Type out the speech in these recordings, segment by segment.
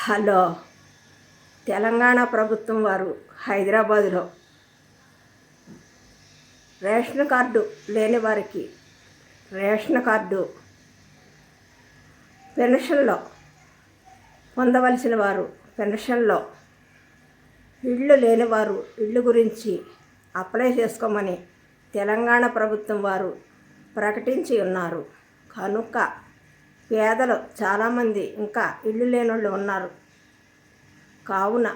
Hello. Telangana ప్రభుత్వం వారు హైదరాబాదులో రేషన్ కార్డు లేని వారికి రేషన్ కార్డు పెన్షన్లో పొందవలసిన వారు పెన్షన్లో ఇళ్ళు లేనివారు ఇళ్ళు గురించి అప్లై చేసుకోమని తెలంగాణ ప్రభుత్వం వారు ప్రకటించి ఉన్నారు. కనుక పేదలు చాలామంది ఇంకా ఇల్లు లేనోళ్ళు ఉన్నారు. కావున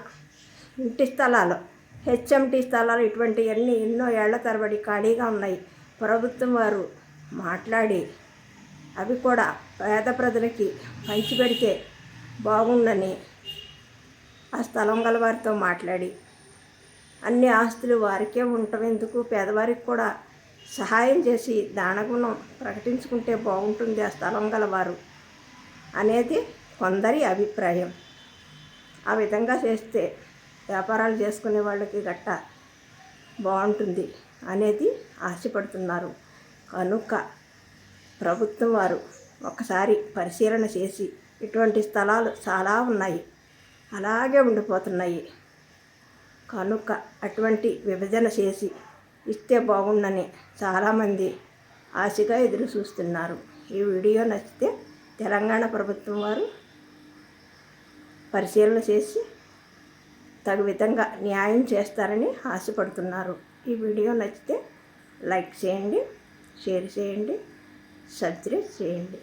ఇంటి స్థలాలు హెచ్ఎంటి స్థలాలు ఇటువంటివన్నీ ఎన్నో ఏళ్ళ తరబడి ఖాళీగా ఉన్నాయి. ప్రభుత్వం వారు మాట్లాడి అవి కూడా పేద ప్రజలకి పంచిపెడితే బాగుందని ఆ స్థలం గల వారితో మాట్లాడి అన్ని ఆస్తులు వారికే ఉండటం ఎందుకు? పేదవారికి కూడా సహాయం చేసి దానగుణం ప్రకటించుకుంటే బాగుంటుంది ఆ స్థలం గలవారు అనేది కొందరి అభిప్రాయం. ఆ విధంగా చేస్తే వ్యాపారాలు చేసుకునే వాళ్ళకి గట్ట బాగుంటుంది అనేది ఆశపడుతున్నారు. కనుక ప్రభుత్వం వారు ఒకసారి పరిశీలన చేసి ఇటువంటి స్థలాలు చాలా ఉన్నాయి. అలాగే ఉండిపోతున్నాయి. కనుక అటువంటి విభజన చేసి ఇస్తే బాగుండని చాలామంది ఆశగా ఎదురు చూస్తున్నారు. ఈ వీడియో నచ్చితే తెలంగాణ ప్రభుత్వం వారు పరిశీలన చేసి తగు విధంగా న్యాయం చేస్తారని ఆశపడుతున్నారు. ఈ వీడియో నచ్చితే లైక్ చేయండి షేర్ చేయండి సబ్స్క్రైబ్ చేయండి.